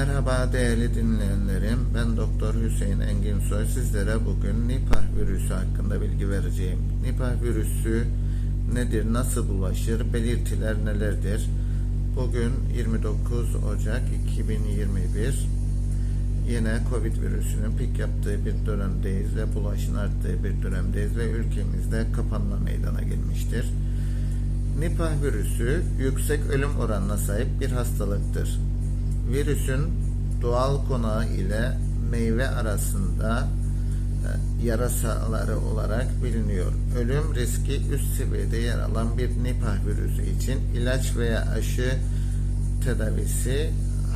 Merhaba değerli dinleyenlerim. Ben Doktor Hüseyin Engin Soy. Sizlere bugün Nipah virüsü hakkında bilgi vereceğim. Nipah virüsü nedir, nasıl bulaşır, belirtiler nelerdir? Bugün 29 Ocak 2021. Yine Covid virüsünün pik yaptığı bir dönemdeyiz ve bulaşın arttığı bir dönemdeyiz ve ülkemizde kapanma meydana gelmiştir. Nipah virüsü yüksek ölüm oranına sahip bir hastalıktır. Virüsün doğal konağı ile meyve arasında e, yarasaları olarak biliniyor. Ölüm riski üst seviyede yer alan bir Nipah virüsü için ilaç veya aşı tedavisi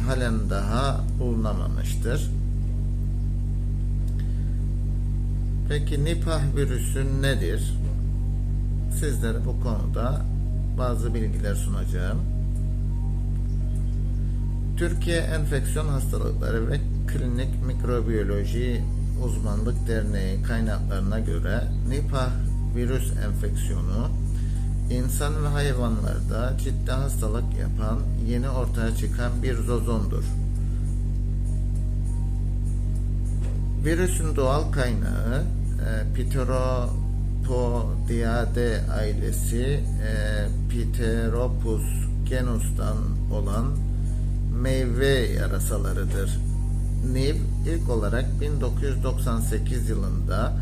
halen daha bulunamamıştır. Peki Nipah virüsü nedir? Sizlere bu konuda bazı bilgiler sunacağım. Türkiye Enfeksiyon Hastalıkları ve Klinik Mikrobiyoloji Uzmanlık Derneği kaynaklarına göre Nipah virüs enfeksiyonu insan ve hayvanlarda ciddi hastalık yapan yeni ortaya çıkan bir zozondur. Virüsün doğal kaynağı e, Pteropodidae ailesi e, Pteropus genus'tan olan meyve yarasalarıdır. Niv ilk olarak 1998 yılında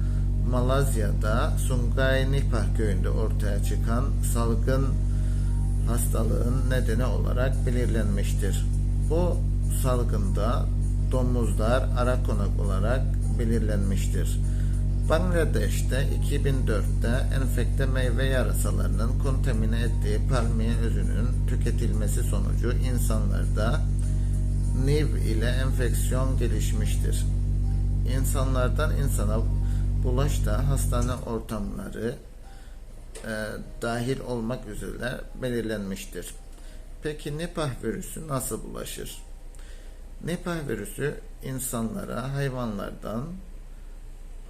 Malezya'da Sungai Nipah köyünde ortaya çıkan salgın hastalığın nedeni olarak belirlenmiştir. Bu salgında domuzlar ara konak olarak belirlenmiştir. Bangladeş'te 2004'te enfekte meyve yarasalarının kontamine ettiği palmiye özünün tüketilmesi sonucu insanlarda NIV ile enfeksiyon gelişmiştir. İnsanlardan insana bulaş da hastane ortamları e, dahil olmak üzere belirlenmiştir. Peki Nipah virüsü nasıl bulaşır? Nipah virüsü insanlara hayvanlardan,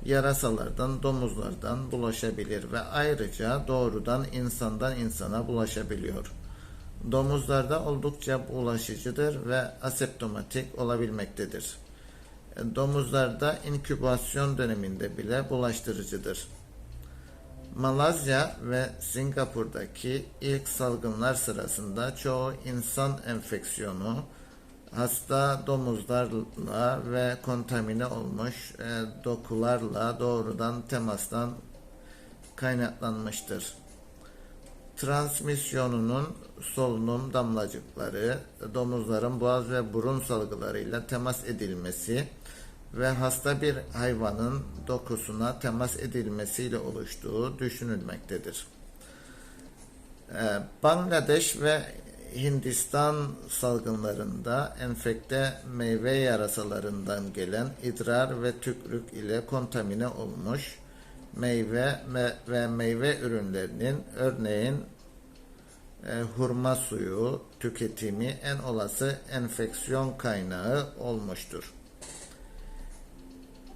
yarasalardan, domuzlardan bulaşabilir ve ayrıca doğrudan insandan insana bulaşabiliyor. Domuzlarda oldukça bulaşıcıdır ve aseptomatik olabilmektedir. Domuzlarda inkübasyon döneminde bile bulaştırıcıdır. Malezya ve Singapur'daki ilk salgınlar sırasında çoğu insan enfeksiyonu hasta domuzlarla ve kontamine olmuş e, dokularla doğrudan temastan kaynaklanmıştır. Transmisyonunun solunum damlacıkları, domuzların boğaz ve burun salgılarıyla temas edilmesi ve hasta bir hayvanın dokusuna temas edilmesiyle oluştuğu düşünülmektedir. Ee, Bangladeş ve Hindistan salgınlarında enfekte meyve yarasalarından gelen idrar ve tükrük ile kontamine olmuş meyve ve meyve ürünlerinin örneğin e, hurma suyu tüketimi en olası enfeksiyon kaynağı olmuştur.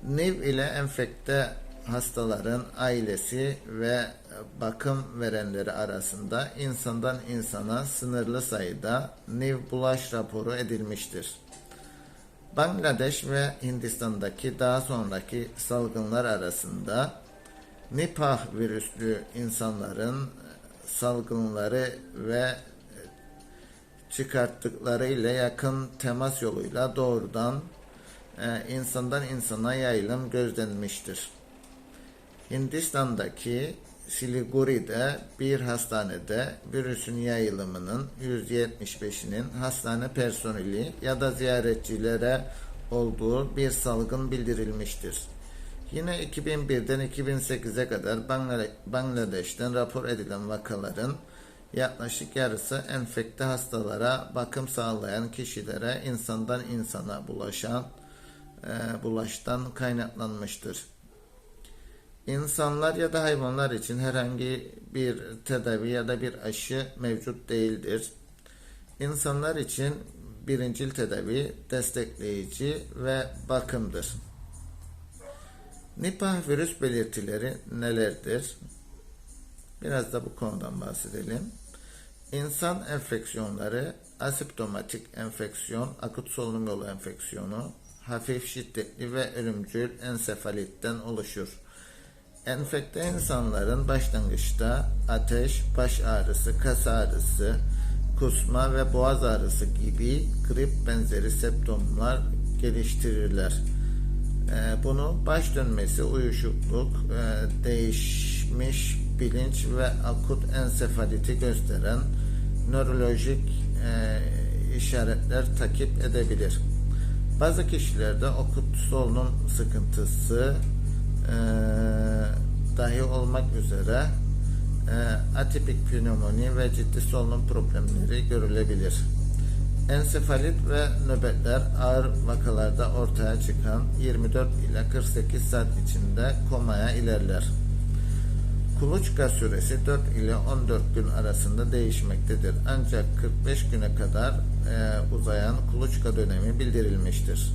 NIV ile enfekte hastaların ailesi ve bakım verenleri arasında insandan insana sınırlı sayıda NIV bulaş raporu edilmiştir. Bangladeş ve Hindistan'daki daha sonraki salgınlar arasında Nipah virüslü insanların salgınları ve çıkarttıkları ile yakın temas yoluyla doğrudan e, insandan insana yayılım gözlenmiştir. Hindistan'daki Siliguri'de bir hastanede virüsün yayılımının %75'inin hastane personeli ya da ziyaretçilere olduğu bir salgın bildirilmiştir. Yine 2001'den 2008'e kadar Bangladeş'ten rapor edilen vakaların yaklaşık yarısı enfekte hastalara bakım sağlayan kişilere insandan insana bulaşan e, bulaştan kaynaklanmıştır. İnsanlar ya da hayvanlar için herhangi bir tedavi ya da bir aşı mevcut değildir. İnsanlar için birincil tedavi destekleyici ve bakımdır. Nipah virüs belirtileri nelerdir? Biraz da bu konudan bahsedelim. İnsan enfeksiyonları asiptomatik enfeksiyon, akut solunum yolu enfeksiyonu, hafif şiddetli ve ölümcül ensefalitten oluşur. Enfekte insanların başlangıçta ateş, baş ağrısı, kas ağrısı, kusma ve boğaz ağrısı gibi grip benzeri semptomlar geliştirirler. Ee, Bunu baş dönmesi, uyuşukluk, e, değişmiş bilinç ve akut ensefaliti gösteren nörolojik e, işaretler takip edebilir. Bazı kişilerde akut solunum sıkıntısı dahi olmak üzere e, atipik pnömoni ve ciddi solunum problemleri görülebilir. Ensefalit ve nöbetler ağır vakalarda ortaya çıkan 24 ila 48 saat içinde komaya ilerler. Kuluçka süresi 4 ile 14 gün arasında değişmektedir. Ancak 45 güne kadar e, uzayan kuluçka dönemi bildirilmiştir.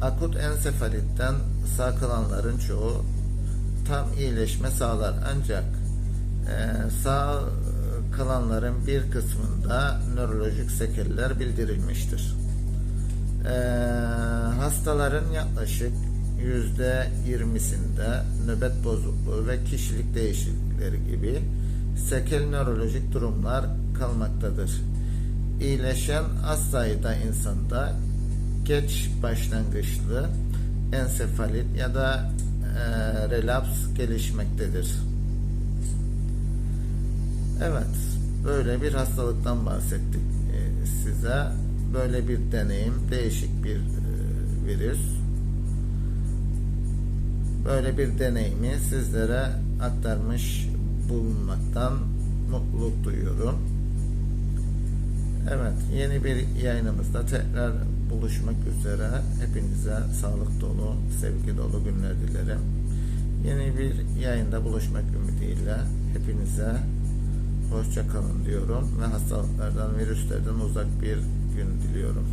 Akut ensefalitten sağ kalanların çoğu tam iyileşme sağlar ancak e, sağ kalanların bir kısmında nörolojik sekeller bildirilmiştir. E, hastaların yaklaşık yüzde 20'sinde nöbet bozukluğu ve kişilik değişiklikleri gibi sekel nörolojik durumlar kalmaktadır. İyileşen az sayıda insanda geç başlangıçlı ensefalit ya da e, relaps gelişmektedir. Evet, böyle bir hastalıktan bahsettik e, size. Böyle bir deneyim, değişik bir e, virüs. Böyle bir deneyimi sizlere aktarmış bulunmaktan mutluluk duyuyorum. Evet, yeni bir yayınımızda tekrar buluşmak üzere. Hepinize sağlık dolu, sevgi dolu günler dilerim. Yeni bir yayında buluşmak ümidiyle hepinize hoşça kalın diyorum ve hastalıklardan, virüslerden uzak bir gün diliyorum.